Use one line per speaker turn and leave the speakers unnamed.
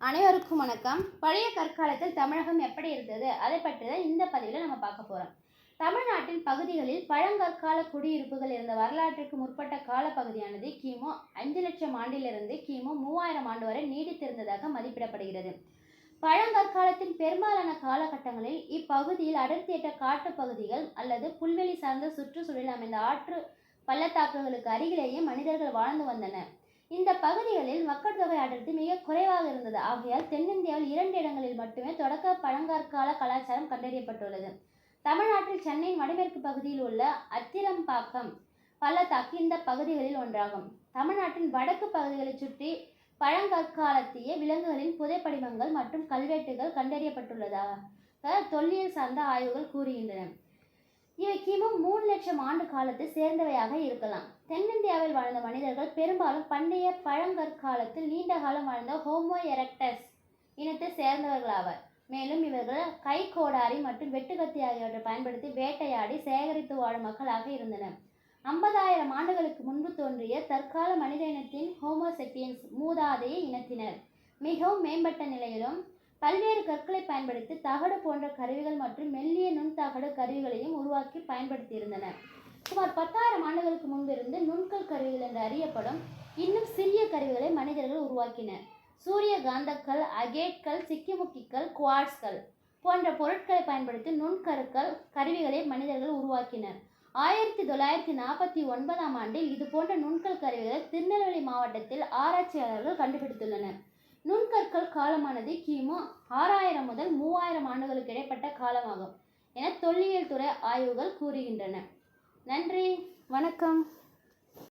அனைவருக்கும் வணக்கம். பழைய கற்காலத்தில் தமிழகம் எப்படி இருந்தது? அதை பற்றி தான் இந்த பதிவில் நம்ம பார்க்க போகிறோம் தமிழ்நாட்டின் பகுதிகளில் பழங்கற்கால குடியிருப்புகள் இருந்த வரலாற்றுக்கு முற்பட்ட காலப்பகுதியானது கிமு அஞ்சு லட்சம் ஆண்டிலிருந்து கிமு மூவாயிரம் ஆண்டு வரை நீடித்திருந்ததாக மதிப்பிடப்படுகிறது. பழங்கற்காலத்தின் பெரும்பாலான காலகட்டங்களில் இப்பகுதியில் அடர்த்தியற்ற காட்டுப் பகுதிகள் அல்லது புல்வெளி சார்ந்த சுற்றுச்சூழல் அமைந்த ஆற்று பள்ளத்தாக்குகளுக்கு அருகிலேயே மனிதர்கள் வாழ்ந்து வந்தனர். இந்த பகுதிகளில் மக்கள் தொகை அடர்த்தி மிக குறைவாக இருந்தது. ஆகையால் தென்னிந்தியாவில் இரண்டு இடங்களில் மட்டுமே தொடக்க பழங்கற்கால கலாச்சாரம் கண்டறியப்பட்டுள்ளது. தமிழ்நாட்டில் சென்னையின் வடமேற்கு பகுதியில் உள்ள அத்திரம்பாக்கம் பள்ளத்தாக்கு இந்த பகுதிகளில் ஒன்றாகும். தமிழ்நாட்டின் வடக்கு பகுதிகளைச் சுற்றி பழங்கற்காலத்திய விலங்குகளின் புதைப்படிமங்கள் மற்றும் கல்வெட்டுகள் கண்டறியப்பட்டுள்ளதாக தொல்லியல் சார்ந்த ஆய்வுகள் கூறுகின்றன. இவை கிமு மூணு லட்சம் ஆண்டு காலத்தை சேர்ந்தவையாக இருக்கலாம். தென்னிந்தியாவில் வாழ்ந்த மனிதர்கள் பெரும்பாலும் பண்டைய பழங்கற்காலத்தில் நீண்ட காலம் வாழ்ந்த ஹோமோ எரக்டஸ் இனத்தை சேர்ந்தவர்களாவர். மேலும் இவர்கள் கை கோடாரி மற்றும் வெட்டுக்கத்தி ஆகியவற்றை பயன்படுத்தி வேட்டையாடி சேகரித்து வாழும் மக்களாக இருந்தனர். ஐம்பதாயிரம் ஆண்டுகளுக்கு முன்பு தோன்றிய தற்கால மனித இனத்தின் ஹோமோசெப்பியன்ஸ் மூதாதைய இனத்தினர். மிகவும் மேம்பட்ட நிலையிலும் பல்வேறு கற்களை பயன்படுத்தி தகடு போன்ற கருவிகள் மற்றும் மெல்லிய நுண்தகடு கருவிகளையும் உருவாக்கி பயன்படுத்தியிருந்தனர் சுமார் பத்தாயிரம் ஆண்டுகளுக்கு முன்பிருந்து நுண்கல் கருவிகள் என்று அறியப்படும் இன்னும் சிறிய கருவிகளை மனிதர்கள் உருவாக்கினர். சூரிய காந்தக்கல் அகேட்கள் சிக்கிமுக்கிக்கல் குவாட்ஸ்கள் போன்ற பொருட்களை பயன்படுத்தி நுண்கருக்கள் கருவிகளை மனிதர்கள் உருவாக்கினர். ஆயிரத்தி தொள்ளாயிரத்தி நாற்பத்தி ஒன்பதாம் ஆண்டில் இது போன்ற நுண்கல் கருவிகளை திருநெல்வேலி மாவட்டத்தில் ஆராய்ச்சியாளர்கள் கண்டுபிடித்துள்ளனர். நுண்கற்கள் காலமானது கிமு ஆறாயிரம் முதல் மூவாயிரம் ஆண்டுகளுக்கு இடைப்பட்ட காலமாகும் என தொல்லியல் துறை ஆய்வுகள் கூறுகின்றன. நன்றி. வணக்கம்.